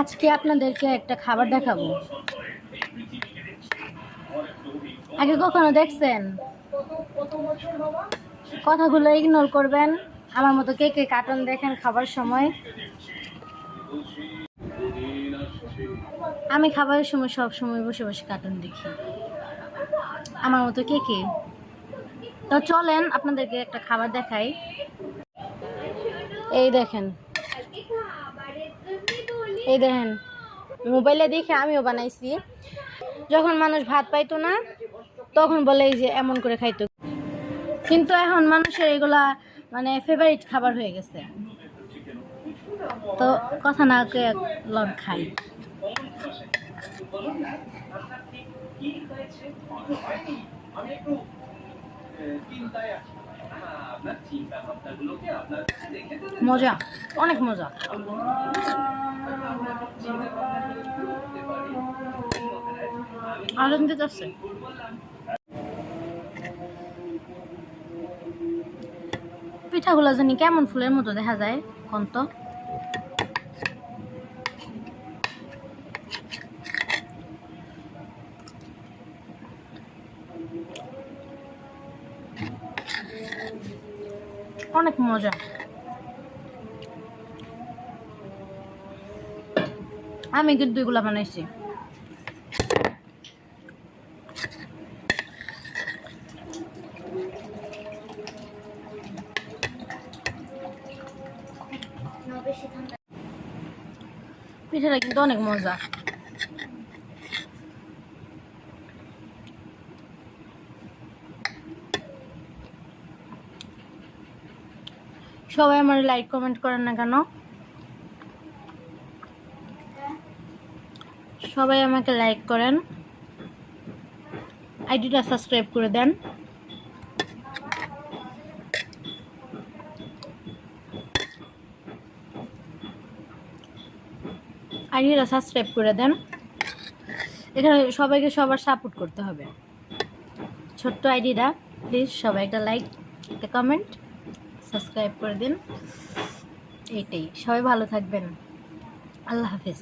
আজকে আপনাদেরকে একটা খাবার দেখাবো। আগে কখনো দেখছেন? কথাগুলো ইগনোর করবেন। আমার মতো কে কে কার্টুন দেখেন খাবার সময়? আমি খাবারের সময় সব সময় বসে বসে কার্টুন দেখি। আমার মতো কে কে? তো চলেন আপনাদেরকে একটা খাবার দেখাই। এই দেখেন। এই দেখেন, মোবাইলে দেখে আমিও বানাইছি। যখন মানুষ ভাত পাইতো না, তখন বলে এই যে এমন করে খাইতো। কিন্তু এখন মানুষের এগুলা মানে ফেভারিট খাবার হয়ে গেছে। তো কথা না লড খাই। মজা অনেক মজা। আনন্দে যাচ্ছে পিঠাগুলো জানি কেমন ফুলের মতো দেখা যায় কোন অনেক মজা। আমি কিন্তু এগুলা বানাইছি। পিঠাটা কিন্তু অনেক মজা। সবাই আমার লাইক কমেন্ট করেন না কেন? সবাই আমাকে লাইক করেন। আইডিটা সাবস্ক্রাইব করে দেন। আইডিটা সাবস্ক্রাইব করে দেন। এখানে সবাইকে সবার সাপোর্ট করতে হবে। ছোট্ট আইডিটা প্লিজ সবাই একটা লাইক একটা কমেন্ট সাবস্ক্রাইব করে দিন। এইটাই। সবাই ভালো থাকবেন। আল্লাহ হাফিজ।